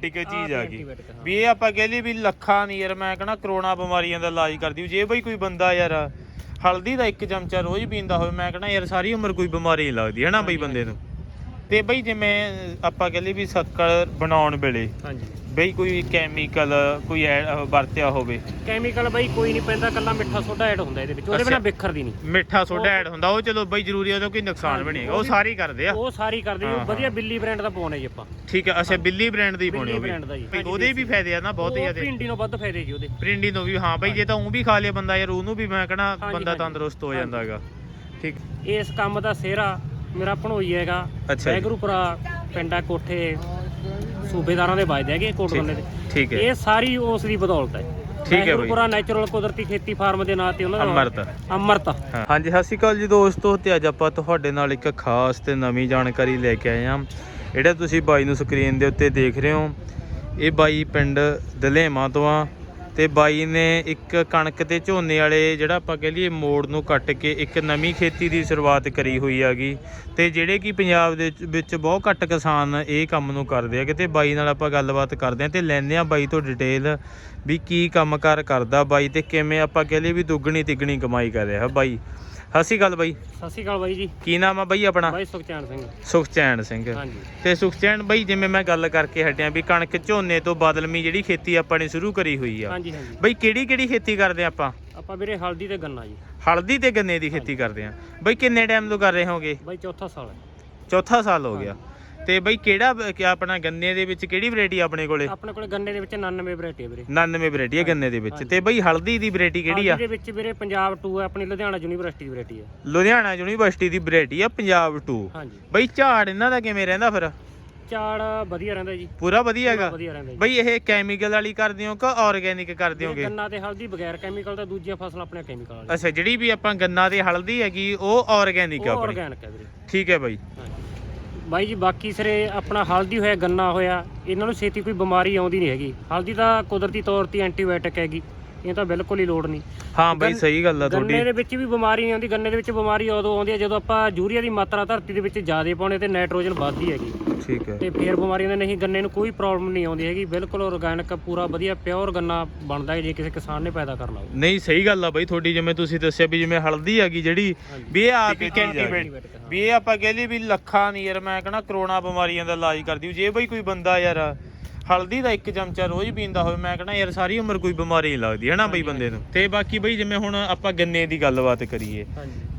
ਠੀਕ ਚੀਜ਼ ਆ ਗਈ। ਵੀ ਇਹ ਆਪਾਂ ਕਹਿ ਲਈ ਵੀ ਲੱਖਾਂ ਨਹੀਂ ਯਾਰ ਮੈਂ ਕਹਣਾ ਕਰੋਨਾ ਬਿਮਾਰੀਆਂ ਦਾ ਇਲਾਜ ਕਰਦੀ ਜੇ ਬਈ ਕੋਈ ਬੰਦਾ ਯਾਰ ਹਲਦੀ ਦਾ ਇੱਕ ਚਮਚਾ ਰੋਜ਼ ਪੀਂਦਾ ਹੋਵੇ ਮੈਂ ਕਹਣਾ ਯਾਰ ਸਾਰੀ ਉਮਰ ਕੋਈ ਬਿਮਾਰੀ ਨਹੀਂ ਲੱਗਦੀ ਹੈ ਨਾ ਬਈ ਬੰਦੇ ਨੂੰ? ਤੇ ਬਈ ਜਿਵੇਂ ਆਪਾਂ ਕਹਿ ਲਈ ਵੀ ਸ਼ੱਕਰ ਬਣਾਉਣ ਵੇਲੇ ਹਾਂਜੀ। ਬਈ ਕੋਈ ਕੈਮੀਕਲ ਕੋਈ ਐਡ ਵਰਤਿਆ ਹੋਵੇ। ਕੈਮੀਕਲ ਬਾਈ ਕੋਈ ਨਹੀਂ ਪੈਂਦਾ ਕੱਲਾ ਮਿੱਠਾ ਸੋਡਾ ਐਡ ਹੁੰਦਾ ਇਹਦੇ ਵਿੱਚ ਉਹਦੇ ਬਿਨਾ ਅੱਛਾ। ਬਿਖਰਦੀ ਨਹੀਂ ਮਿੱਠਾ ਸੋਡਾ ਐਡ ਹੁੰਦਾ ਉਹ ਚਲੋ ਬਈ ਜ਼ਰੂਰੀ ਉਹਦਾ ਕੋਈ ਨੁਕਸਾਨ ਵੀ ਨਹੀਂ ਹੈਗਾ ਉਹ ਸਾਰੇ ਹੀ ਕਰਦੇ ਆ। ਉਹ ਸਾਰੀ ਕਰਦੇ ਜੀ ਹਾਂ, ਉਹ ਵਧੀਆ ਬਿੱਲੀ ਬ੍ਰਾਂਡ ਦਾ ਪਾਉਣੇ ਜੀ ਆਪਾਂ। ਠੀਕ ਹੈ ਅੱਛਾ ਬਿੱਲੀ ਬ੍ਰਾਂਡ ਦੀ ਪਾਉਣੀ ਬਿੱਲੀ ਹੋਵੇ brand ਦਾ ਜੀ। ਬਈ ਉਹਦੇ ਵੀ ਫਾਇਦੇ ਆ ਨਾ ਬਹੁਤ ਉਹ ਜ਼ਿਆਦਾ ਭਿੰਡੀ ਨੂੰ ਵੱਧ ਫਾਇਦੇ ਜੀ ਉਹਦੇ। ਪ੍ਰਿੰਡੀ ਨੂੰ ਵੀ ਹਾਂ ਬਈ ਜੇ ਤਾਂ ਉਹ ਵੀ ਖਾ ਲਿਆ ਬੰਦਾ ਯਾਰ ਉਹਨੂੰ ਵੀ ਮੈਂ ਕਹਣਾ ਹਾਂਜੀ, ਬੰਦਾ ਹਾਂਜੀ। ਤੰਦਰੁਸਤ ਹੋ ਜਾਂਦਾ ਹੈਗਾ। ਠੀਕ। ਇਸ ਕੰਮ ਦਾ ਸਿਹਰਾ ਮੇਰਾ ਭਣੋਈ ਹੈਗਾ। ਅੱਛਾ ਜੀ। ਪਿੰਡਾ ਕੋਠੇ। ਸੂਬੇਦਾਰਾਂ ਦੇ ਵੱਜਦੇ ਹੈਗੇ ਕੋਟਬੰਨੇ ਦੇ। ਠੀਕ ਹੈ। ਇਹ ਸਾਰੀ ਉਸ ਦੀ ਬਦੌਲਤ ਹੈ। ਠੀਕ ਹੈ ਬਾਈ। ਵੈਗਰੂਪੁਰਾ ਨੈਚੁਰਲ ਕੁਦਰਤੀ ਖੇਤੀ ਫਾਰਮ ਦੇ ਨਾਂ ਤੇ ਉਹਨਾਂ ਦਾ ਅੰਮ੍ਰਿਤ। ਅਮਰਤ। ਹਾਂਜੀ ਸਤਿ ਸ਼੍ਰੀ ਅਕਾਲ ਜੀ ਦੋਸਤੋ ਤੇ ਅੱਜ ਆਪਾਂ ਤੁਹਾਡੇ ਨਾਲ ਇੱਕ ਖਾਸ ਤੇ ਨਵੀਂ ਜਾਣਕਾਰੀ ਲੈ ਕੇ ਆਏ ਹਾਂ। ਜਿਹੜਾ ਤੁਸੀਂ ਬਾਈ ਨੂੰ ਸਕਰੀਨ ਦੇ ਉੱਤੇ ਦੇਖ ਰਹੇ ਹੋ ਇਹ ਬਾਈ ਪਿੰਡ ਦਲੇਮਾ ਤੋਂ ਆ। ਤੇ ਬਾਈ ਨੇ ਇੱਕ ਕਣਕ ਤੇ ਝੋਨੇ ਵਾਲੇ ਜਿਹੜਾ ਆਪਾਂ ਕਹਿ ਲਈਏ ਮੋੜ ਨੂੰ ਕੱਟ ਕੇ ਇੱਕ ਨਵੀਂ ਖੇਤੀ ਦੀ ਸ਼ੁਰੂਆਤ ਕਰੀ ਹੋਈ ਹੈਗੀ। ਤੇ ਜਿਹੜੇ ਕਿ ਪੰਜਾਬ ਦੇ ਵਿੱਚ- ਬਹੁਤ ਘੱਟ ਕਿਸਾਨ ਇਹ ਕੰਮ ਨੂੰ ਕਰਦੇ ਆ ਕਿਤੇ ਬਾਈ ਨਾਲ ਆਪਾਂ ਗੱਲਬਾਤ ਕਰਦੇ ਆ ਤੇ ਲੈਂਦੇ ਆ ਬਾਈ ਤੋਂ ਡਿਟੇਲ ਵੀ ਕੀ ਕੰਮਕਾਰ ਕਰਦਾ ਬਾਈ ਤੇ ਕਿਵੇਂ ਆਪਾਂ ਕਹਿ ਲਈਏ ਵੀ ਦੁੱਗਣੀ ਤਿੱਗਣੀ ਕਮਾਈ ਕਰ ਰਿਹਾ ਬਾਈ। ਸਤਿ ਸ਼੍ਰੀ ਅਕਾਲ ਬਾਈ। ਸਤਿ ਸ਼੍ਰੀ ਅਕਾਲ ਬਾਈ ਜੀ। ਕੀ ਨਾਮ ਆ ਬਾਈ ਆਪਣਾ? ਬਾਈ ਸੁਖਚੈਨ ਸਿੰਘ। ਸੁਖਚੈਨ ਸਿੰਘ। ਹਾਂਜੀ। ਤੇ ਸੁਖਚੈਨ ਬਾਈ ਜਿਵੇਂ ਮੈਂ ਗੱਲ ਕਰਕੇ ਹਟਿਆ ਵੀ ਕਣਕ ਝੋਨੇ ਤੋਂ ਬਦਲਮੀ ਜਿਹੜੀ ਖੇਤੀ ਆਪਾਂ ਨੇ ਸ਼ੁਰੂ ਕਰੀ ਹੋਈ ਆ। ਹਾਂਜੀ ਹਾਂਜੀ। ਬਾਈ ਕਿਹੜੀ ਕਿਹੜੀ ਖੇਤੀ ਕਰਦੇ ਆ ਆਪਾਂ? ਆਪਾਂ ਵੀਰੇ ਹਲਦੀ ਤੇ ਗੰਨਾ ਜੀ। ਹਲਦੀ ਤੇ ਗੰਨੇ ਦੀ ਖੇਤੀ ਕਰਦੇ ਆ। ਬਾਈ ਕਿੰਨੇ ਟਾਈਮ ਤੋਂ ਕਰ ਰਹੇ ਹੋਗੇ? ਬਾਈ ਚੌਥਾ ਸਾਲ। ਹੈ ਚੌਥਾ ਸਾਲ ਹੋ ਗਿਆ। ਤੇ ਬਾਈ ਕਿਹੜਾ ਕਿ ਆਪਣਾ ਗੰਨੇ ਦੇ ਵਿੱਚ ਕਿਹੜੀ ਵੈਰਾਈਟੀ ਆਪਣੇ ਕੋਲੇ? ਆਪਣੇ ਕੋਲੇ ਗੰਨੇ ਦੇ ਵਿੱਚ 99 ਵੈਰਾਈਟੀ ਹੈ ਵੀਰੇ। 99 ਵੈਰਾਈਟੀ ਹੈ ਗੰਨੇ ਦੇ ਵਿੱਚ। ਤੇ ਬਾਈ ਹਲਦੀ ਦੀ ਵੈਰਾਈਟੀ ਕਿਹੜੀ ਆ? ਹਲਦੀ ਦੇ ਵਿੱਚ ਵੀਰੇ ਪੰਜਾਬ 2 ਹੈ ਆਪਣੀ ਲੁਧਿਆਣਾ ਯੂਨੀਵਰਸਿਟੀ ਦੀ ਵੈਰਾਈਟੀ ਹੈ ਲੁਧਿਆਣਾ ਯੂਨੀਵਰਸਿਟੀ ਦੀ ਵੈਰਾਈਟੀ ਆ ਪੰਜਾਬ 2 ਹਾਂਜੀ। ਬਾਈ ਝਾੜ ਇਹਨਾਂ ਦਾ ਕਿਵੇਂ ਰਹਿੰਦਾ ਫਿਰ? ਝਾੜ ਵਧੀਆ ਰਹਿੰਦਾ ਜੀ। ਪੂਰਾ ਵਧੀਆ ਹੈਗਾ? ਬਾਈ ਇਹ ਕੈਮੀਕਲ ਵਾਲੀ ਕਰਦੇ ਹੋ ਕਿ ਆਰਗੇਨਿਕ ਕਰਦੇ ਹੋਗੇ? ਗੰਨਾ ਤੇ ਹਲਦੀ ਬਗੈਰ ਕੈਮੀਕਲ ਤਾਂ ਦੂਜੀਆਂ ਫਸਲਾਂ ਆਪਣੇ ਕੈਮੀਕਲ ਵਾਲੀ ਅੱਛਾ ਜਿਹੜੀ ਵੀ ਆਪਾਂ ਗੰਨਾ ਤੇ ਹਲਦੀ ਹੈਗੀ ਉਹ ਆਰਗੇਨਿਕ ਆ ਆਪਣੀ। ਆਰਗੈਨਿਕ ਹੈ ਵੀਰੇ। ਠੀਕ ਹੈ ਬਾਈ। ਹਾਂਜੀ। ਬਾਈ ਜੀ ਬਾਕੀ ਸਿਰੇ ਆਪਣਾ ਹਲਦੀ ਹੋਇਆ ਗੰਨਾ ਹੋਇਆ ਇਹਨਾਂ ਨੂੰ ਛੇਤੀ ਕੋਈ ਬਿਮਾਰੀ ਆਉਂਦੀ ਨਹੀਂ ਹੈਗੀ। ਹਲਦੀ ਤਾਂ ਕੁਦਰਤੀ ਤੌਰ ਤੇ ਐਂਟੀਬਾਇਓਟਿਕ ਹੈਗੀ ਇਹ ਤਾਂ ਬਿਲਕੁਲ ਹੀ ਲੋੜ ਨਹੀਂ। ਹਾਂ ਬਾਈ ਗੰਨ- ਸਹੀ ਗੱਲ ਆ ਗੰਨੇ ਤੁਹਾਡੀ ਦੇ ਵਿੱਚ ਵੀ ਬਿਮਾਰੀ ਨਹੀਂ ਆਉਂਦੀ ਗੰਨੇ ਦੇ ਵਿੱਚ ਬਿਮਾਰੀ ਉਦੋਂ ਆਉਂਦੀ ਹੈ ਜਦੋਂ ਆਪਾਂ ਯੂਰੀਆ ਦੀ ਮਾਤਰਾ ਧਰਤੀ ਦੇ ਵਿੱਚ ਜ਼ਿਆਦਾ ਪਾਉਣੇ ਤੇ ਨਾਈਟ੍ਰੋਜਨ ਵੱਧਦੀ ਹੈਗੀ। ਠੀਕ ਹੈ। ਤੇ ਫੇਰ ਬਿਮਾਰੀਆਂ ਦੇ ਨਹੀਂ ਗੰਨੇ ਨੂੰ ਕੋਈ ਪ੍ਰੋਬਲਮ ਨਹੀਂ ਆਉਂਦੀ ਹੈਗੀ। ਬਿਲਕੁਲ ਆਰਗੈਨਿਕ ਪੂਰਾ ਵਧੀਆ ਪਿਓਰ ਗੰਨਾ ਬਣਦਾ ਹੈ ਜੇ ਕਿਸੇ ਕਿਸਾਨ ਨੇ ਪੈਦਾ ਕਰਨਾ ਹੋਵੇ। ਨਹੀਂ ਸਹੀ ਗੱਲ ਆ ਬਾਈ ਤੁਹਾਡੀ ਜਿਵੇਂ ਤੁਸੀਂ ਦੱਸਿਆ ਵੀ ਜਿਵੇਂ ਹਲਦੀ ਹੈਗੀ ਜਿਹੜੀ। ਵੀ ਇਹ ਆਪ ਹੀ ਹਾਂ। ਵੀ ਇਹ ਆਪਾਂ ਕਹਿ ਲਈ ਵੀ ਲੱਖਾਂ ਨਹੀਂ ਯਾਰ ਮੈਂ ਕਹਣਾ ਕਰੋਨਾ ਬਿਮਾਰੀਆਂ ਦਾ ਇਲਾਜ ਕਰਦੀ ਜੇ ਬਈ ਕੋਈ ਬੰਦਾ ਯਾਰ ਹਲਦੀ ਦਾ ਇੱਕ ਚਮਚਾ ਰੋਜ਼ ਪੀਂਦਾ ਹੋਵੇ ਮੈਂ ਕਹਣਾ ਯਾਰ ਸਾਰੀ ਉਮਰ ਕੋਈ ਬਿਮਾਰੀ ਨਹੀਂ ਲੱਗਦੀ ਹੈ ਨਾ ਬਈ ਬੰਦੇ ਨੂੰ? ਤੇ ਬਾਕੀ ਬਈ ਜਿਵੇਂ ਹੁਣ ਆਪਾਂ ਗੰਨੇ ਦੀ ਗੱਲਬਾਤ ਕਰੀਏ।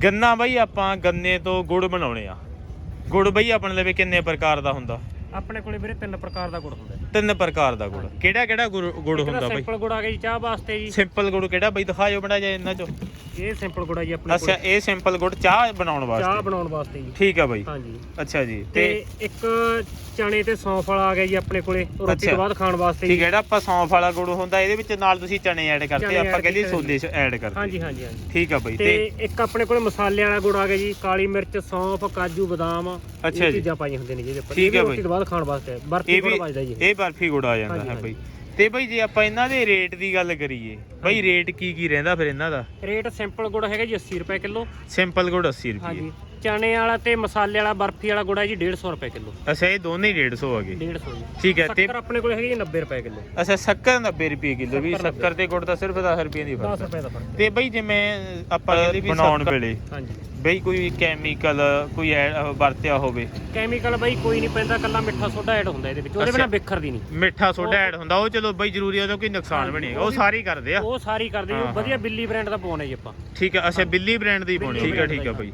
ਗੰਨਾ ਬਈ ਆਪਾਂ ਗੰਨੇ ਤੋਂ ਗੁੜ ਬਣਾਉਣੇ ਆ। ਗੁੜ ਬਈ ਆਪਣੇ ਲਵੇ ਕਿੰਨੇ ਪ੍ਰਕਾਰ ਦਾ ਹੁੰਦਾ? ਆਪਣੇ ਕੋਲੇ ਵੀਰੇ ਤਿੰਨ ਪ੍ਰਕਾਰ ਦਾ ਗੁੜ ਹੁੰਦਾ। ਤਿੰਨ ਪ੍ਰਕਾਰ ਦਾ ਗੁੜ। ਕਿਹੜਾ ਕਿਹੜਾ ਗੁੜ ਹੁੰਦਾ ਬਈ? ਸਿੰਪਲ ਗੁੜ ਆ ਗਿਆ ਜੀ ਚਾਹ ਵਾਸਤੇ ਜੀ। ਸਿੰਪਲ ਗੁੜ ਕਿਹੜਾ ਬਈ? ਦਿਖਾਇਓ ਬੜਾ ਜਿਹਾ ਇਹਨਾਂ ਚੋਂ। ਇਹ ਸਿੰਪਲ ਗੁੜ ਆ ਜੀ ਆਪਣੇ ਅੱਛਾ ਇਹ ਸਿੰਪਲ ਗੁੜ ਚਾਹ ਬਣਾਉਣ ਕੋਲ ਚਾਹ ਵਾਸਤੇ ਬਣਾਉਣ ਵਾਸਤੇ ਜੀ। ਠੀਕ ਆ ਬਾਈ। ਹਾਂਜੀ। ਅੱਛਾ ਜੀ ਤੇ ਤੇ ਇੱਕ ਚਣੇ ਤੇ ਸੌਂਫ ਵਾਲਾ ਆ ਗਿਆ ਜੀ ਆਪਣੇ ਕੋਲੇ ਰੋਟੀ ਅੱਛਾ। ਤੋਂ ਬਾਅਦ ਖਾਣ ਵਾਸਤੇ ਠੀਕ ਜੀ। ਹੈ ਜਿਹੜਾ ਆਪਾਂ ਸੌਂਫ ਵਾਲਾ ਗੁੜ ਹੁੰਦਾ ਇਹਦੇ ਵਿੱਚ ਨਾਲ ਤੁਸੀਂ ਚਨੇ ਐਡ ਕਰਤੇ ਚਨੇ ਆਪਾਂ add ਕਹਿੰਦੇ ਕੀਤੇ ਸੋਲੇ ਚ ਐਡ ਕਰਤੇ ਹਾਂਜੀ ਹਾਂਜੀ ਹਾਂਜੀ। ਠੀਕ ਆ ਬਾਈ ਤੇ ਤੇ ਇੱਕ ਆਪਣੇ ਕੋਲੇ ਮਸਾਲੇ ਵਾਲਾ ਗੁੜ ਆ ਗਿਆ ਜੀ ਕਾਲੀ ਮਿਰਚ ਸੌਂਫ ਕਾਜੂ ਬਦਾਮ ਅੱਛਾ ਇਹ ਜੀ। ਚੀਜ਼ਾਂ ਪਾਈਆਂ ਹੁੰਦੀਆਂ ਨੇ ਜਿਹਦੇ ਉੱਪਰ। ਠੀਕ ਇਹ ਵੀ ਹੈ ਰੋਟੀ ਬਾਈ। ਤੋਂ ਬਾਅਦ ਖਾਣ ਵਾਸਤੇ ਬਰਫੀ ਇਹ ਗੁੜ ਵੀ ਵੱਜਦਾ ਜੀ ਇਹ। ਬਰਫੀ ਗੁੜ ਆ ਜਾਂਦਾ ਹਾਂਜੀ, ਹੈ ਹਾਂਜੀ। ਤੇ ਬਾਈ ਜੇ ਆਪਾਂ ਇਹਨਾਂ ਦੇ ਰੇਟ ਦੀ ਗੱਲ ਕਰੀਏ ਬਾਈ ਰੇਟ ਕੀ ਕੀ ਰਹਿੰਦਾ ਫਿਰ ਇਹਨਾਂ ਦਾ? ਰੇਟ ਸਿੰਪਲ ਗੁੜ ਹੈਗਾ ਜੀ 80 ਰੁਪਏ ਕਿਲੋ। ਸਿੰਪਲ ਗੁੜ 80 ਰੁਪਏ ਹਾਂਜੀ। ਚਣੇ ਵਾਲਾ ਤੇ ਮਸਾਲੇ ਵਾਲਾ ਬਰਫੀ ਵਾਲਾ ਗੁੜ ਹੈ ਜੀ 150 ਰੁਪਏ ਕਿਲੋ। ਅੱਛਾ ਇਹ ਦੋਨੇ ਹੀ 150 ਆ ਗਏ। 150 ਜੀ। ਠੀਕ ਹੈ ਤੇ ਸ਼ੱਕਰ ਆਪਣੇ ਕੋਲੇ ਹੈਗੀ ਜੀ 90 ਰੁਪਏ ਕਿਲੋ। ਅੱਛਾ ਸ਼ੱਕਰ 90 ਰੁਪਏ ਕਿਲੋ ਵੀ ਸ਼ੱਕਰ ਤੇ ਗੁੜ ਦਾ ਸਿਰਫ 10 ਰੁਪਏ ਦੀ 10 ਫ਼ਰਕ ਹੈ। ਰੁਪਏ ਦਾ ਫ਼ਰਕ ਤੇ ਬਈ ਜਿਵੇਂ ਆਪਾਂ ਬਣਾਉਣ ਵੇਲੇ। ਹਾਂਜੀ। ਬਈ ਕੋਈ ਕੈਮੀਕਲ ਕੋਈ ਐਡ ਵਰਤਿਆ ਹੋਵੇ। ਕੈਮੀਕਲ ਬਾਈ ਕੋਈ ਨਹੀਂ ਪੈਂਦਾ ਕੱਲਾ ਮਿੱਠਾ ਸੋਡਾ ਐਡ ਹੁੰਦਾ ਇਹਦੇ ਵਿੱਚ। ਉਹਦੇ ਬਿਨਾ ਅੱਛਾ। ਬਿਖਰਦੀ ਨਹੀਂ। ਮਿੱਠਾ ਸੋਡਾ ਐਡ ਹੁੰਦਾ ਉਹ ਚਲੋ ਬਈ ਜ਼ਰੂਰੀ ਉਹਦਾ ਕੋਈ ਨੁਕਸਾਨ ਵੀ ਨਹੀਂ ਹੈਗਾ ਉਹ ਸਾਰੇ ਹੀ ਕਰਦੇ ਆ। ਉਹ ਸਾਰੀ ਕਰਦੇ ਜੀ ਹਾਂ, ਉਹ ਵਧੀਆ ਬਿੱਲੀ ਬ੍ਰਾਂਡ ਦਾ ਪਾਉਣੇ ਜੀ ਆਪਾਂ। ਠੀਕ ਹੈ ਅੱਛਾ ਬਿੱਲੀ ਬ੍ਰਾਂਡ ਦੀ ਪਾਉਣੀ। ਠੀਕ ਹੈ brand ਠੀਕ ਹੈ ਦਾ ਬਈ।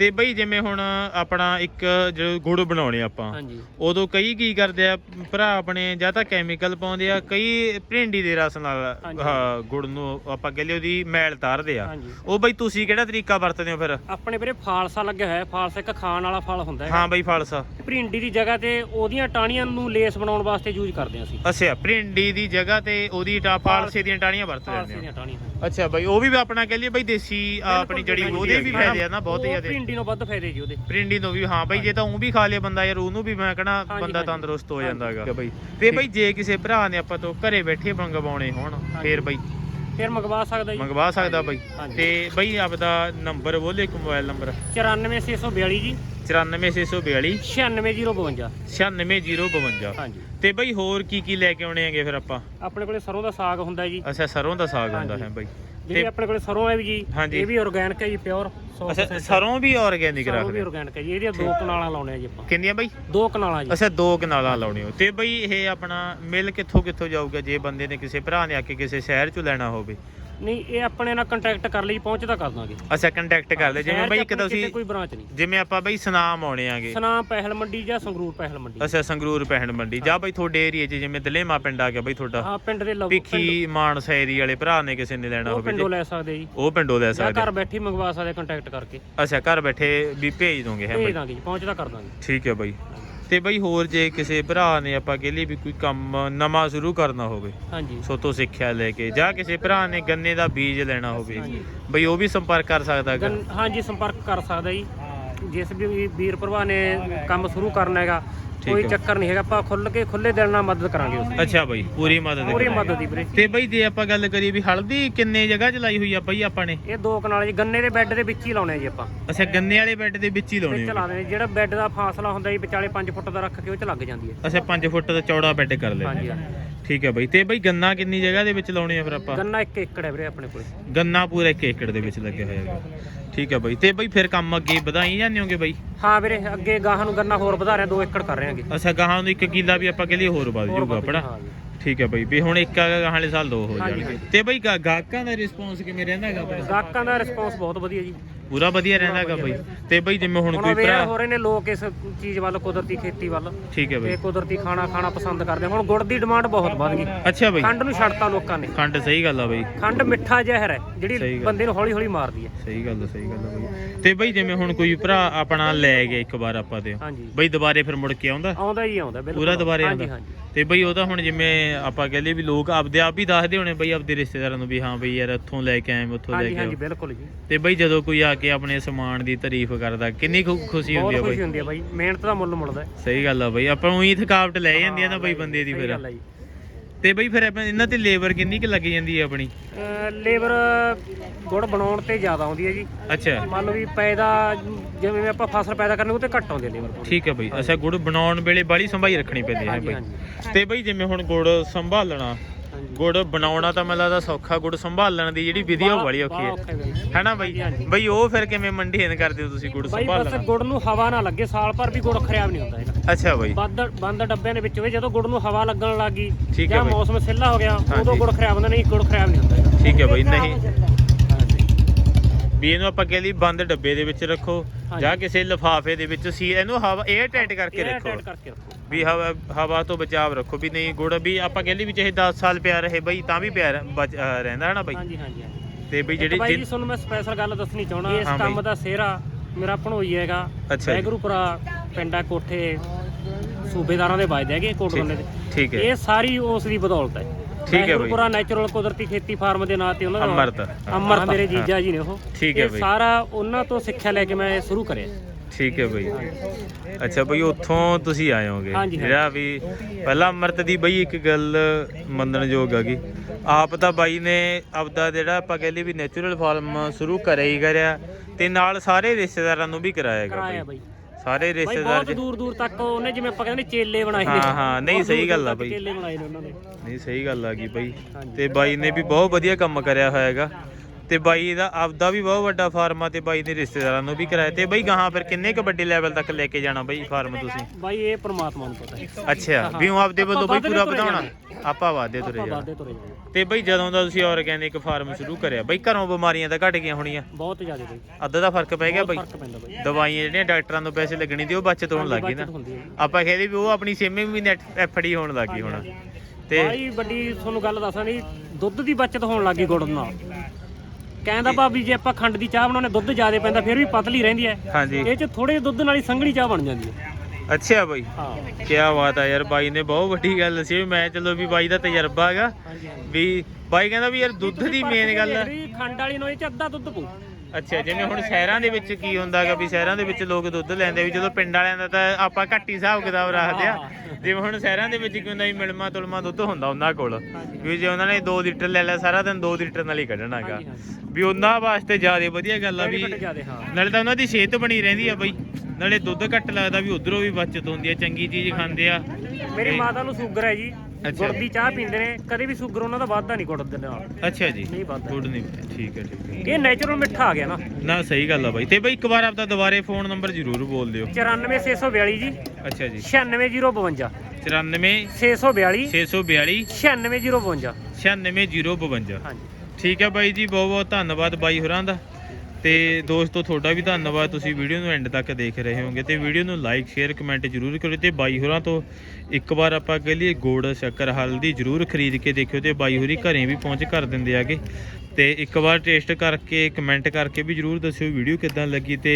ਤੇ ਬਈ ਜਿਵੇਂ ਹੁਣ ਆਪਣਾ ਇੱਕ ਜਦੋਂ ਗੁੜ ਬਣਾਉਣੇ ਆਪਾਂ ਹਾਂਜੀ। ਉਦੋਂ ਕਈ ਕੀ ਕਰਦੇ ਆ ਭਰਾ ਆਪਣੇ ਜਾਂ ਤਾਂ ਕੈਮੀਕਲ ਪਾਉਂਦੇ ਆ ਕਈ ਭਿੰਡੀ ਦੇ ਰਸ ਨਾਲ। ਹਾਂ ਗੁੜ ਨੂੰ ਆਪਾਂ ਕਹਿੰਦੇ ਉਹਦੀ ਮੈਲ ਤਾਰਦੇ ਆ। ਉਹ ਬਈ ਤੁਸੀਂ ਕਿਹੜਾ ਤਰੀਕਾ ਵਰਤਦੇ ਹੋ ਫਿਰ? ਆਪਣੇ ਵੀਰੇ ਫਾਲਸਾ ਲੱਗਿਆ ਹੋਇਆ ਫਾਲਸਾ ਇੱਕ ਖਾਣ ਵਾਲਾ ਫਲ ਹੁੰਦਾ ਹੈ ਹਾਂ ਬਈ ਫਾਲਸਾ। ਭਿੰਡੀ ਦੀ ਜਗ੍ਹਾ ਤੇ ਉਹਦੀਆਂ ਟਾਹਣੀਆਂ ਨੂੰ ਲੇਸ ਬਣਾਉਣ ਵਾਸਤੇ ਯੂਜ਼ ਕਰਦੇ ਹਾਂ ਅਸੀਂ। ਅੱਛਾ ਭਿੰਡੀ ਦੀ ਜਗ੍ਹਾ ਤੇ ਉਹਦੀ ਟਾ ਫਾਲਸੇ ਦੀਆਂ ਟਾਹਣੀਆਂ ਵਰਤਦੇ ਫਾਲਸੇ ਆ। ਦੀਆਂ ਟਾਹਣੀਆਂ। ਅੱਛਾ ਬਈ ਉਹ ਵੀ ਆਪਣਾ ਕਹਿ ਲਈਏ ਬਈ ਦੇਸੀ ਆਪਣੀ ਜੜੀ ਉਹਦੇ ਵੀ। ਫਾਇਦੇ ਆ ਨਾ ਬਹੁਤ ਜ਼ਿਆਦਾ ਭਿੰਡੀ ਨੂੰ ਵੱਧ ਫਾਇਦੇ ਜੀ ਉਹਦੇ ਪ੍ਰਿੰਡੀ ਨੂੰ ਵੀ ਹਾਂ ਬਈ ਜੇ ਤਾਂ ਉਹ ਵੀ ਖਾ ਲਿਆ ਬੰਦਾ ਯਾਰ ਉਹਨੂੰ ਵੀ ਮੈਂ ਕਹਣਾ ਬੰਦਾ। ਤੰਦਰੁਸਤ ਹੋ। ਜਾਂਦਾ ਹੈਗਾ ਬਈ ਤੇ ਬਈ ਜੇ ਕਿਸੇ ਭਰਾ ਨੇ ਆਪਾਂ ਤੋਂ ਘਰੇ ਬੈਠੇ ਮੰਗਵਾਉਣੇ ਹੋਣ ਫੇਰ ਬਈ ਫਿਰ ਮੰਗਵਾ ਸਕਦਾ ਜੀ। ਮੰਗਵਾ ਸਕਦਾ ਬਈ। ਹਾਂਜੀ। ਤੇ ਬਈ ਆਪਦਾ ਨੰਬਰ ਬੋਲੇ ਇੱਕ ਮੋਬਾਈਲ ਨੰਬਰ। 94642 ਜੀ। 94642 96052 96052 ਹਾਂਜੀ। ਤੇ ਬਈ ਹੋਰ ਕੀ ਕੀ ਲੈ ਕੇ ਆਉਣੇ ਹੈਗੇ ਫਿਰ ਆਪਾਂ? ਆਪਣੇ ਕੋਲੇ ਸਰੋਂ ਦਾ ਸਾਗ ਹੁੰਦਾ ਜੀ। ਅੱਛਾ ਸਰੋਂ ਦਾ ਸਾਗ ਹੁੰਦਾ। ਹੈ ਬਈ। ਜਿਹੜੀ ਆਪਣੇ ਕੋਲੇ ਸਰੋਂ ਹੈ ਵੀ ਜੀ। ਇਹ ਵੀ ਆਰਗੈਨਿਕ ਹੈ ਜੀ ਪਿਓਰ ਅੱਛਾ ਸਰੋਂ ਵੀ ਆਰਗੈਨਿਕ ਸਰੋਂ ਵੀ ਰੱਖਦੇ ਆਰਗੈਨਿਕ ਹੈ ਜੀ ਇਹਦੀਆਂ ਦੋ ਕਨਾਲਾਂ ਲਾਉਣੇ ਆ ਜੀ ਆਪਾਂ। ਕਿੰਨੀਆਂ ਬਈ? ਦੋ ਕਨਾਲਾਂ ਜੀ। ਅੱਛਾ ਦੋ ਕਨਾਲਾਂ ਲਾਉਣੀ ਹੋ ਤੇ ਬਈ ਇਹ ਆਪਣਾ ਮਿਲ ਕਿੱਥੋਂ ਕਿੱਥੋਂ ਜਾਊਗਾ? ਜੇ ਬੰਦੇ ਨੇ ਕਿਸੇ ਭਰਾ ਨੇ ਆ ਕੇ ਕਿਸੇ ਸ਼ਹਿਰ ਚੋਂ ਲੈਣਾ ਹੋਵੇ ਨਹੀਂ ਇਹ ਆਪਣੇ ਨਾਲ ਕੰਟੈਕਟ ਕਰ ਲਈ ਪਹੁੰਚਦਾ ਕਰ ਦਾਂਗੇ। ਅੱਛਾ ਕੰਟੈਕਟ ਕਰ ਲੈ ਜਿਵੇਂ ਸ਼ਹਿਰ 'ਚ ਬਈ ਇੱਕ ਆਪਣੇ ਕਿਤੇ ਤੁਸੀਂ ਕੋਈ ਬ੍ਰਾਂਚ ਨਹੀਂ। ਜਿਵੇਂ ਆਪਾਂ ਬਈ ਸੁਨਾਮ ਆਉਣੇ ਆਗੇ। ਸਨਾਮ ਪਹਿਲ ਮੰਡੀ ਜਾਂ ਸੰਗਰੂਰ ਪਹਿਲ ਮੰਡੀ। ਅੱਛਾ ਸੰਗਰੂਰ ਪਹਿਣ ਮੰਡੀ। ਜਾਂ ਬਈ ਤੁਹਾਡੇ ਏਰੀਏ 'ਚ ਜਿਵੇਂ ਦਲੇਮਾ ਪਿੰਡ ਆ ਗਿਆ ਬਈ ਤੁਹਾਡਾ। ਹਾਂ ਪਿੰਡ ਦੇ ਲੋਕ ਭਿੱਖੀ ਮਾਨਸਾ ਏਰੀ ਵਾਲੇ ਭਰਾ ਨੇ ਕਿਸੇ ਨੇ ਲੈਣਾ ਉਹ ਹੋਵੇ ਪਿੰਡੋਂ ਜੇ, ਲੈ ਸਕਦੇ ਜੀ। ਉਹ ਪਿੰਡੋਂ ਲੈ ਜਾਂ ਸਕਦੇ ਘਰ ਬੈਠੇ ਮੰਗਵਾ ਸਕਦੇ ਕੰਟੈਕਟ ਕਰਕੇ। ਅੱਛਾ ਘਰ ਬੈਠੇ ਵੀ ਭੇਜ ਦੋਗੇ ਹੈ ਭੇਜ ਬਈ। ਦਾਂਗੇ ਜੀ ਪਹੁੰਚਦਾ ਕਰ ਦਾਂਗੇ। ਠੀਕ ਹੈ ਬਈ। ਤੇ ਬਈ ਹੋਰ ਜੇ ਕਿਸੇ ਭਰਾ ਨੇ ਆਪਾਂ ਕਹਿ ਲਈ ਵੀ ਕੋਈ ਕੰਮ ਨਵਾਂ ਸ਼ੁਰੂ ਕਰਨਾ ਹੋਵੇ ਹਾਂਜੀ। ਸੋਤੋਂ ਸਿੱਖਿਆ ਲੈ ਕੇ ਜਾਂ ਕਿਸੇ ਭਰਾ ਨੇ ਗੰਨੇ ਦਾ ਬੀਜ ਲੈਣਾ ਹੋਵੇ। ਬਈ ਉਹ ਵੀ ਸੰਪਰਕ ਕਰ ਸਕਦਾ ਹੈਗਾ? ਗਨ- ਹਾਂਜੀ ਸੰਪਰਕ ਕਰ ਸਕਦਾ ਜੀ। ਜਿਸ ਵੀ ਵੀਰ ਭਰਾ ਨੇ ਕੰਮ ਸ਼ੁਰੂ ਕਰਨਾ ਹੈਗਾ ਕੋਈ ਹੈ। ਚੱਕਰ ਨਹੀਂ ਹੈਗਾ ਆਪਾਂ ਖੁੱਲ ਕੇ ਖੁੱਲੇ ਦਿਲ ਨਾਲ ਮਦਦ ਕਰਾਂਗੇ ਉਸ ਦੀ। ਅੱਛਾ ਬਈ ਪੂਰੀ ਮਦਦ ਪੂਰੀ। ਮਦਦ ਦੀ ਵੀਰੇ। ਤੇ ਬਈ ਜੇ ਆਪਾਂ ਗੱਲ ਕਰੀਏ ਵੀ ਹਲਦੀ ਕਿੰਨੇ ਜਗ੍ਹਾ ਚ ਲਾਈ ਹੋਈ ਆ ਬਈ ਆਪਾਂ ਨੇ? ਇਹ ਦੋ ਕਨਾਲ ਜੀ ਗੰਨੇ ਦੇ ਬੈੱਡ ਦੇ ਵਿੱਚ ਹੀ ਲਾਉਣੇ ਆ ਜੀ ਆਪਾਂ। ਅੱਛਾ ਗੰਨੇ ਵਾਲੇ ਬੈੱਡ ਦੇ ਵਿੱਚ ਹੀ ਲਾਉਣੇ ਵਿੱਚ ਆ। ਲਾ ਦੇਣੇ ਜਿਹੜਾ ਬੈੱਡ ਦਾ ਫਾਸਲਾ ਹੁੰਦਾ ਜੀ ਵਿਚਾਲੇ 5 ਫੁੱਟ ਦਾ ਰੱਖ ਕੇ ਉਹ ਚ ਲੱਗ ਜਾਂਦੀ ਹੈ। ਅੱਛਾ 5 ਫੁੱਟ ਦਾ ਚੌੜਾ ਬੈੱਡ ਕਰ ਲੈ ਹਾਂਜੀ ਠੀਕ ਹੈ ਬਈ ਤੇ ਬਈ ਗੰਨਾ ਕਿੰਨੀ ਜਗ੍ਹਾ ਦੇ ਵਿੱਚ ਲਾਉਣੇ ਆ ਫਿਰ ਆਪਾਂ? ਗੰਨਾ 1 ਏਕੜ ਹੈ ਵੀਰੇ ਆਪਣੇ ਕੋਲ। ਗੰਨਾ ਪੂਰੇ 1 ਏਕੜ ਦੇ ਵਿੱਚ ਲੱਗਿਆ ਹੋਇਆ ਹੈਗਾ। ਠੀਕ ਹੈ ਬਈ। ਤੇ ਬਈ ਫਿਰ ਕੰਮ ਅੱਗੇ ਵਧਾਈ ਜਾਂਦੇ ਹੋਗੇ ਬਈ? ਹਾਂ ਵੀਰੇ ਅੱਗੇ ਗਾਹਾਂ ਨੂੰ ਗੰਨਾ ਹੋਰ ਵਧਾ ਰਿਹਾ 2 ਏਕੜ ਕਰ ਰਹੇ ਹਾਂਗੇ। ਅੱਛਾ ਗਾਹਾਂ ਨੂੰ ਇੱਕ ਕਿੱਲਾ ਵੀ ਆਪਾਂ ਕਹਿ ਲਈਏ ਹੋਰ ਵੱਧ ਜਾਊਗਾ ਆਪਣਾ। ਠੀਕ ਹੈ ਬਈ ਵੀ ਹੁਣ ਇੱਕ ਆ ਗਾਹਾਂ ਵਾਲੇ ਸਾਲ ਦੋ ਹੋ ਜਾਣਗੇ। ਤੇ ਬਈ ਗਾ- ਗਾਹਕਾਂ ਦਾ ਰਿਸਪੌਂਸ ਕਿਵੇਂ ਰਹਿੰਦਾ ਹੈਗਾ ਆਪਣਾ? ਗਾਹਕਾਂ ਦਾ ਰਿਸਪੌਂਸ ਬਹੁਤ ਵਧੀਆ ਜੀ। ਪੂਰਾ ਵਧੀਆ ਰਹਿੰਦਾ ਹੈਗਾ ਬਈ। ਤੇ ਬਈ ਜਿਵੇਂ ਹੁਣ ਹੁਣ ਕੋਈ ਅਵੇਅਰ ਭਰਾ ਹੋ ਰਹੇ ਨੇ ਲੋਕ ਇਸ ਚੀਜ਼ ਵੱਲ ਕੁਦਰਤੀ ਖੇਤੀ ਵੱਲ। ਠੀਕ ਹੈ ਬਈ। ਤੇ ਕੁਦਰਤੀ ਖਾਣਾ ਖਾਣਾ ਪਸੰਦ ਕਰਦੇ ਆ। ਹੁਣ ਗੁੜ ਦੀ ਡਿਮਾਂਡ ਬਹੁਤ ਵੱਧ ਗਈ। ਅੱਛਾ ਬਈ। ਖੰਡ ਨੂੰ ਛੱਡਤਾ ਲੋਕਾਂ ਨੇ। ਖੰਡ ਸਹੀ ਗੱਲ ਆ ਬਈ। ਖੰਡ ਮਿੱਠਾ ਜ਼ਹਿਰ ਹੈ ਸਹੀ ਜਿਹੜੀ ਗੱਲ। ਬੰਦੇ ਨੂੰ ਹੌਲੀ ਹੌਲੀ ਮਾਰਦੀ ਹੈ। ਸਹੀ ਗੱਲ ਆ ਸਹੀ ਗੱਲ ਆ ਬਈ। ਤੇ ਬਈ ਜਿਵੇਂ ਹੁਣ ਕੋਈ ਭਰਾ ਆਪਣਾ ਲੈ ਗਿਆ ਇੱਕ ਵਾਰ ਆਪਾਂ ਤੇ। ਹਾਂਜੀ। ਬਈ ਦੁਬਾਰੇ ਫਿਰ ਮੁੜ ਕੇ ਆਉਂਦਾ? ਆਉਂਦਾ ਹੀ ਆਉਂਦਾ ਬਿਲਕੁਲ। ਪੂਰਾ ਦੁਬਾਰੇ ਆਉਂਦਾ। ਹਾਂਜੀ। ਤੇ ਬਈ ਉਹਦਾ ਹੁਣ ਜਿਵੇਂ ਆਪਾਂ ਕਹਿ ਲਈਏ ਵੀ ਲੋਕ ਆਪਦੇ ਆਪ ਹੀ ਦੱਸਦੇ ਹੋਣੇ ਬਈ ਆਪਦੇ ਰਿਸ਼ਤੇਦਾਰਾਂ ਨੂੰ ਵੀ ਹਾਂ ਬਈ ਯਾਰ ਇੱਥੋਂ ਲੈ ਕੇ ਆਏ ਮੈਂ ਉੱਥੋਂ ਲੈ ਹਾਂਜੀ ਕੇ ਹਾਂਜੀ ਆਏ ਬਿਲਕੁਲ ਜੀ। ਤੇ ਬਈ ਜਦੋਂ ਕੋਈ ਆ ਕੇ ਆਪਣੇ ਸਮਾਨ ਦੀ ਤਾਰੀਫ ਕਰਦਾ ਕਿੰਨੀ ਖੁਸ਼ੀ ਹੁੰਦੀ ਆ ਬਹੁਤ ਖੁਸ਼ੀ ਬਈ ਹੁੰਦੀ ਹੈ ਬਾਈ ਮਿਹਨਤ ਦਾ ਮੁੱਲ ਮੁੜਦਾ ਹੈ ਸਹੀ ਗੱਲ ਆ ਬਈ ਆਪਾਂ ਨੂੰ ਹੀ ਥਕਾਵਟ ਲੈ ਜਾਂਦੀ ਆ ਨਾ ਬਈ ਬੰਦੇ ਦੀ ਸਹੀ ਫਿਰ। ਗੱਲ ਹੈ ਜੀ। ਤੇ ਬਈ ਫਿਰ ਆਪਾਂ ਇਹਨਾਂ ਤੇ ਲੇਬਰ ਕਿੰਨੀ ਕੁ ਲੱਗ ਜਾਂਦੀ ਹੈ ਆਪਣੀ? ਲੇਬਰ ਗੁੜ ਬਣਾਉਣ ਤੇ ਜ਼ਿਆਦਾ ਆਉਂਦੀ ਹੈ ਜੀ। ਅੱਛਾ। ਮੰਨ ਲਓ ਵੀ ਪੈਦਾ ਜਿਵੇਂ ਆਪਾਂ ਫਸਲ ਪੈਦਾ ਕਰਨੀ ਉਹ ਤੇ ਘੱਟ ਆਉਂਦੀ ਹੈ ਲੇਬਰ ਠੀਕ ਹੈ ਬਈ। ਅੱਛਾ ਗੁੜ ਬਣਾਉਣ ਵੇਲੇ ਬਾਲੀ ਸੰਭਾਈ ਰੱਖਣੀ ਪੈਂਦੀ ਹੈ ਬਈ। ਤੇ ਬਈ ਜਿਵੇਂ ਹੁਣ ਗੁੜ ਸੰਭਾਲਣਾ ਗੁੜ ਬਣਾਉਣਾ ਤਾਂ ਮੈਨੂੰ ਲੱਗਦਾ ਸੌਖਾ ਗੁੜ ਸੰਭਾਲਣ ਦੀ ਜਿਹੜੀ ਵਿਧੀ ਉਹ ਬੜੀ ਔਖੀ ਹੈ। ਹੈਨਾ ਬਈ। ਬਈ ਉਹ ਫਿਰ ਕਿਵੇਂ ਮੰਡੀਨ ਕਰਦੇ ਹੋ ਤੁਸੀਂ ਗੁੜ ਬਾਈ ਬਸ ਸੰਭਾਲਣਾ? ਗੁੜ ਨੂੰ ਹਵਾ ਨਾ ਲੱਗੇ ਸਾਲ ਭਰ ਵੀ ਗੁੜ ਖਰਾਬ ਨਹੀਂ ਹੁੰਦਾ ਅੱਛਾ ਬਈ ਬੰਦ ਬੰਦ ਡੱਬਿਆਂ ਦੇ ਵਿੱਚ ਹੋਵੇ ਜਦੋਂ ਗੁੜ ਨੂੰ ਹਵਾ ਲੱਗਣ ਲੱਗੀ ਠੀਕ ਹੈ ਜਾਂ ਬਾਈ। ਮੌਸਮ ਸਿੱਲਾ ਹੋ ਗਿਆ ਹਾਂਜੀ। ਉਦੋਂ ਗੁੜ ਖਰਾਬ ਹੁੰਦਾ ਨਹੀਂ ਗੁੜ ਖਰਾਬ ਨਹੀਂ ਹੁੰਦਾ ਹੈਗਾ ਠੀਕ ਹੈ ਬਈ ਨਹੀਂ ਵੀ ਇਹਨੂੰ ਆਪਾਂ ਕਹਿ ਲਈ ਬੰਦ ਡੱਬੇ ਦੇ ਵਿੱਚ ਰੱਖੋ ਹਾਂਜੀ। ਜਾਂ ਕਿਸੇ ਲਿਫਾਫੇ ਦੇ ਵਿੱਚ ਸੀ ਇਹਨੂੰ ਹਵਾ 에ਅਰ ਟਾਈਟ ਕਰਕੇ ਰੱਖੋ ਟਾਈਟ ਕਰਕੇ ਰੱਖੋ ਵੀ ਹਵਾ ਹਵਾ ਤੋਂ ਬਚਾਵ ਰੱਖੋ ਵੀ ਨਹੀਂ ਗੁੜ ਵੀ ਆਪਾਂ ਕਹਿ ਲਈ ਵੀ ਚਾਹੇ 10 ਸਾਲ ਪਿਆ ਰਹੇ ਬਈ ਤਾਂ ਵੀ ਪਿਆ ਰਹਿ- ਬਚ- ਅਹ ਰਹਿੰਦਾ ਹੈ ਨਾ ਬਈ ਹਾਂਜੀ ਹਾਂਜੀ ਹਾਂਜੀ। ਤੇ ਬਈ ਇੱਕ ਜਿਹੜੇ ਬਾਈ ਜੀ ਜਿਨ- ਤੁਹਾਨੂੰ ਮੈਂ ਸਪੈਸ਼ਲ ਗੱਲ ਦੱਸਣੀ ਚਾਹਣਾ ਇਸ ਹਾਂ ਬਾਈ। ਕੰਮ ਦਾ ਸਿਹਰਾ ਮੇਰਾ ਭਣੋਈ ਹੈਗਾ। ਅੱਛਾ ਜੀ। ਪਿੰਡਾ ਕੋਠੇ। ਸੂਬੇਦਾਰਾਂ ਦੇ ਵੱਜਦੇ ਹੈਗੇ ਕੋਟਗੰਨੇ ਦੇ। ਠੀਕ ਹੈ। ਇਹ ਸਾਰੀ ਉਸ ਦੀ ਬਦੌਲਤ ਹੈ। ਠੀਕ ਹੈ ਬਾਈ। ਵੈਗਰੂਪੁਰਾ ਨੈਚੁਰਲ ਕੁਦਰਤੀ ਖੇਤੀ ਫਾਰਮ ਦੇ ਨਾਂ ਤੇ ਉਹਨਾਂ ਦਾ ਅੰਮ੍ਰਿਤ। ਅਮਰਤ ਮੇਰੇ ਜੀਜਾ ਜੀ ਨੇ ਉਹ। ਠੀਕ ਹੈ ਇਹ ਬਾਈ। ਸਾਰਾ ਉਹਨਾਂ ਤੋਂ ਸਿੱਖਿਆ ਲੈ ਕੇ ਮੈਂ ਇਹ ਸ਼ੁਰੂ ਕਰਿਆ। ਠੀਕ ਹੈ ਬਈ। ਅੱਛਾ ਬਈ ਉੱਥੋਂ ਤੁਸੀਂ ਆਏ ਹੋਗੇ। ਹਾਂਜੀ। ਜਿਹੜਾ ਵੀ ਪਹਿਲਾਂ ਅੰਮ੍ਰਿਤ ਦੀ ਬਈ ਇੱਕ ਗੱਲ ਮੰਨਣਯੋਗ ਹੈਗੀ। ਆਪ ਤਾਂ ਬਾਈ ਨੇ ਆਪਦਾ ਜਿਹੜਾ ਆਪਾਂ ਕਹਿ ਲਈ ਵੀ ਨੈਚੁਰਲ ਫਾਰਮ ਸ਼ੁਰੂ ਕਰਿਆ ਹੀ ਕਰਿਆ ਤੇ ਨਾਲ ਸਾਰੇ ਰਿਸ਼ਤੇਦਾਰਾਂ ਨੂੰ ਵੀ ਕਰਾਇਆ ਕਰਾਇਆ ਹੈਗਾ ਬਾਈ। ਬਈ। ਸਾਰੇ ਰਿਸ਼ਤੇਦਾਰ ਬਹੁਤ ਜੀ- ਦੂਰ ਦੂਰ ਤੱਕ ਉਹਨੇ ਜਿਵੇਂ ਆਪਾਂ ਕਹਿੰਦੇ ਨੇ ਚੇਲੇ ਬਣਾਏ ਨੇ। ਹਾਂ, ਹਾਂ, ਨਹੀਂ, ਬਹੁਤ ਸਹੀ ਦੂਰ ਗੱਲ ਆ ਤੱਕ ਬਾਈ। ਚੇਲੇ ਬਣਾਏ ਨੇ ਉਹਨਾਂ ਨੇ। ਨਹੀਂ ਸਹੀ ਗੱਲ ਆ ਗਈ ਬਾਈ। ਹਾਂਜੀ। ਤੇ ਬਾਈ ਨੇ ਵੀ ਬਹੁਤ ਵਧੀਆ ਕੰਮ ਕਰਿਆ ਹੋਇਆ ਹੈਗਾ। ਤੇ ਬਾਈ ਦਾ ਆਪਦਾ ਵੀ ਬਹੁਤ ਵੱਡਾ ਫਾਰਮ ਆ ਤੇ ਬਾਈ ਦੇ ਰਿਸ਼ਤੇਦਾਰਾਂ ਨੂੰ ਵੀ ਕਰਾਇਆ। ਤੇ ਬਾਈ ਗਾਹਾਂ ਫਿਰ ਕਿੰਨੇ ਕੁ ਵੱਡੇ ਲੈਵਲ ਤੱਕ ਲੈ ਕੇ ਜਾਣਾ ਬਾਈ ਫਾਰਮ ਤੁਸੀਂ? ਬਾਈ ਇਹ ਪ੍ਰਮਾਤਮਾ ਨੂੰ ਪਤਾ ਹੈ। ਅੱਛਾ ਵੀ ਉਹ ਆਪਦੇ ਵੱਲੋਂ ਬਈ ਪੂਰਾ ਵਧਾਉਣਾ? ਆਪਾਂ ਵਾਦੇ ਤੁਰੇ ਆਪਾਂ ਜਾਣਾ। ਵਾਦੇ ਤੁਰੇ ਜਾਂਦੇ ਤੇ ਬਈ ਜਦੋਂ ਦਾ ਤੁਸੀਂ ਆਰਗੈਨਿਕ ਫਾਰਮ ਸ਼ੁਰੂ ਕਰਿਆ ਬਈ ਘਰੋਂ ਬਿਮਾਰੀਆਂ ਤਾਂ ਘਟ ਗਈਆਂ ਹੋਣੀਆਂ। ਬਹੁਤ ਜ਼ਿਆਦਾ ਬਾਈ। ਅੱਧਾ ਦਾ ਫ਼ਰਕ ਪੈ ਗਿਆ ਬਈ। ਫ਼ਰਕ ਪੈਂਦਾ ਬਾਈ। ਦਵਾਈਆਂ ਜਿਹੜੀਆਂ ਡਾਕਟਰਾਂ ਤੋਂ ਪੈਸੇ ਲੱਗਣੀ ਤੇ ਉਹ ਬਚਤ ਹੋਣ ਲੱਗ ਗਈ ਨਾ। ਬਚਤ ਹੁੰਦੀ ਹੈ ਆਪਾਂ ਕਹਿੰਦੇ ਵੀ ਉਹ ਆਪਣੀ ਛੇਵੇਂ ਮਹੀਨੇ ਐਫਡੀ ਹੋਣ ਲੱਗ ਗਈ ਹੁਣ। ਤੇ ਬਾਈ ਵੱਡੀ ਤੁਹਾਨੂੰ ਗੱਲ ਦੱਸਾਂ ਨਹੀਂ ਦੁੱਧ ਦੀ ਬਚਤ ਹੋਣ ਲੱਗੀ ਗੁੜ ਨਾਲ। ਕਹਿੰਦਾ ਭਾਬੀ ਜੇ ਆਪਾਂ ਖੰਡ ਦੀ ਚਾਹ ਬਣਾਉਣੇ ਦੁੱਧ ਜ਼ਿਆਦਾ ਪੈਂਦਾ ਫਿਰ ਵੀ ਪਤਲੀ ਰਹਿੰਦੀ ਹੈ। ਹਾਂਜੀ। ਇਹ ਚ ਥੋੜੇ ਦੁੱਧ ਨਾਲ ਹੀ ਸੰਘਣੀ ਚਾਹ ਬਣ ਜਾਂਦੀ ਹੈ। ਅੱਛਾ ਬਾਈ। ਹਾਂ। ਕੀ ਬਾਤ ਆ ਯਾਰ ਬਾਈ ਨੇ ਬਹੁਤ ਵੱਡੀ ਗੱਲ ਦੱਸੀ ਵੀ ਮੈਂ ਚਲੋ ਵੀ ਬਾਈ ਦਾ ਤਜਰਬਾ ਹੈਗਾ। ਹਾਂਜੀ ਹਾਂਜੀ। ਵੀ ਬਾਈ ਕਹਿੰਦਾ ਵੀ ਯਾਰ ਦੁੱਧ ਦੀ ਮੇਨ ਗੱਲ ਆ। ਜਿਹੜੀ ਖੰਡ ਵਾਲੀ ਨੂੰ ਇਹ ਚ ਅੱਧਾ ਦੁੱਧ ਪਊ। ਅੱਛਾ ਜਿਵੇਂ ਹੁਣ ਸ਼ਹਿਰਾਂ ਦੇ ਵਿੱਚ ਕੀ ਹੁੰਦਾ ਹੈਗਾ ਵੀ ਸ਼ਹਿਰਾਂ ਦੇ ਵਿੱਚ ਲੋਕ ਦੁੱਧ ਲੈਂਦੇ ਵੀ ਜਦੋਂ ਪਿੰਡ ਵਾਲਿਆਂ ਦਾ ਤਾਂ ਆਪਾਂ ਘੱਟ ਹੀ ਹਿਸਾਬ ਕਿਤਾਬ ਰੱਖਦੇ ਆ। ਜਿਵੇਂ ਹੁਣ ਸ਼ਹਿਰਾਂ ਦੇ ਵਿੱਚ ਕੀ ਹੁੰਦਾ ਵੀ ਮਿਲਮਾ ਤੁਲਮਾ ਦੁੱਧ ਹੁੰਦਾ ਉਹਨਾਂ ਕੋਲ। ਵੀ ਜੇ ਉਹਨਾਂ ਨੇ 2 ਲੀਟਰ ਲੈ ਲਿਆ ਸਾਰਾ ਦਿਨ 2 ਲੀਟਰ ਨਾਲ ਹੀ ਕੱਢਣਾਗਾ ਹਾਂਜੀ, ਹਾਂਜੀ। ਵੀ ਉਹਨਾਂ ਵਾਸਤੇ ਜ਼ਿਆਦਾ ਵਧੀਆ ਗੱਲ ਆ ਵੀ ਬੈਨੀਫਿਟ ਜ਼ਿਆਦੇ ਹਾਂ। ਨਾਲੇ ਤਾਂ ਉਹਨਾਂ ਦੀ ਸਿਹਤ ਬਣੀ ਰਹਿੰਦੀ ਆ ਬਈ। ਨਾਲੇ ਦੁੱਧ ਘੱਟ ਲੱਗਦਾ ਵੀ ਉਧਰੋਂ ਵੀ ਬਚਤ ਹੁੰਦੀ ਹੈ ਚੰਗੀ ਚੀਜ਼ ਖਾਂਦੇ ਆ। ਮੇਰੀ ਮਾਤਾ ਨੂੰ ਸ਼ੂਗਰ ਹੈ ਜੀ। ਗੁੜ ਦੀ ਚਾਹ ਪੀਂਦੇ ਨੇ ਕਦੇ ਵੀ ਸ਼ੂਗਰ ਉਹਨਾਂ ਦਾ ਵੱਧਦਾ ਨਹੀਂ ਗੁੜ ਦੇ ਨਾਲ। ਅੱਛਾ ਜੀ। ਨਹੀਂ ਵੱਧਦਾ। ਗੁੱਡ ਨਹੀਂ ਠੀਕ ਹੈ ਠੀਕ ਹੈ। ਇਹ ਨੇਚਰਲ ਮਿੱਠਾ ਆ ਗਿਆ ਨਾ। ਨਾ ਸਹੀ ਗੱਲ ਆ ਬਾਈ। ਤੇ ਬਾਈ ਇੱਕ ਵਾਰ ਆਪਦਾ ਦੁਬਾਰੇ ਫੋਨ ਨੰਬਰ ਜ਼ਰੂਰ ਬੋਲ ਦਿਓ। 94642 ਜੀ। ਅੱਛਾ ਜੀ। 96052 94 642 642 96052 96052 ਹਾਂਜੀ। ਠੀਕ ਹੈ ਬਾਈ ਜੀ ਬਹੁਤ ਬਹੁਤ ਧੰਨਵਾਦ ਬਾਈ ਹੋਰਾਂ ਦਾ। ਤੇ ਦੋਸਤੋ ਤੁਹਾਡਾ ਵੀ ਧੰਨਵਾਦ। ਤੁਸੀਂ ਵੀਡੀਓ ਨੂੰ ਐਂਡ ਤੱਕ ਦੇਖ ਰਹੇ ਹੋਗੇ ਤੇ ਵੀਡੀਓ ਨੂੰ ਲਾਈਕ ਸ਼ੇਅਰ ਕਮੈਂਟ ਜ਼ਰੂਰ ਕਰਿਓ ਤੇ ਬਾਈ ਹੋਰਾਂ ਤੋਂ ਇੱਕ ਵਾਰ ਆਪਾਂ ਕਹ ਲਈਏ ਗੁੜ ਸ਼ੱਕਰ ਹਲਦੀ ਜ਼ਰੂਰ ਖਰੀਦ ਕੇ ਦੇਖਿਓ ਤੇ ਬਾਈ ਹੋਰੀ ਘਰੇ ਵੀ ਪਹੁੰਚ ਕਰ ਦਿੰਦੇ ਆਗੇ। ਤੇ ਇੱਕ ਵਾਰ ਟੇਸਟ ਕਰਕੇ ਕਮੈਂਟ ਕਰਕੇ ਵੀ ਜ਼ਰੂਰ ਦੱਸਿਓ ਵੀਡੀਓ ਕਿਦਾਂ ਲੱਗੀ ਤੇ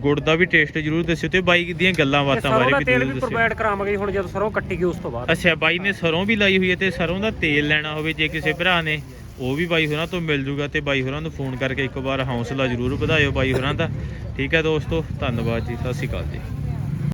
ਗੁੜ ਦਾ ਵੀ ਟੇਸਟ ਜ਼ਰੂਰ ਦੱਸਿਓ ਤੇ ਬਾਈ ਦੀਆਂ ਗੱਲਾਂ ਬਾਤਾਂ ਬਾਰੇ ਵੀ ਤੇਲ ਜ਼ਰੂਰ ਵੀ ਦੱਸਿਓ। ਪ੍ਰੋਵਾਈਡ ਕਰਾਵਾਂਗੇ ਹੁਣ ਜਦੋਂ ਸਰੋਂ ਕੱਟੀ ਗਈ ਉਸ ਤੋਂ ਬਾਅਦ। ਅੱਛਾ ਬਾਈ ਨੇ ਸਰੋਂ ਵੀ ਲਾਈ ਹੋਈ ਹੈ ਤੇ ਸਰੋਂ ਦਾ ਤੇਲ ਲੈਣਾ ਹੋਵੇ ਜੇ ਕਿਸੇ ਭਰਾ ਨੇ। ਉਹ ਵੀ ਬਾਈ ਹੋਰਾਂ ਤੋਂ ਮਿਲ ਜੂਗਾ ਤੇ ਬਾਈ ਹੋਰਾਂ ਨੂੰ ਫੋਨ ਕਰਕੇ ਇੱਕ ਵਾਰ ਹੌਸਲਾ ਜ਼ਰੂਰ ਵਧਾਇਓ ਬਾਈ ਹੋਰਾਂ ਦਾ। ਠੀਕ ਹੈ ਦੋਸਤੋ, ਧੰਨਵਾਦ ਜੀ, ਸਤਿ ਸ਼੍ਰੀ ਅਕਾਲ ਜੀ।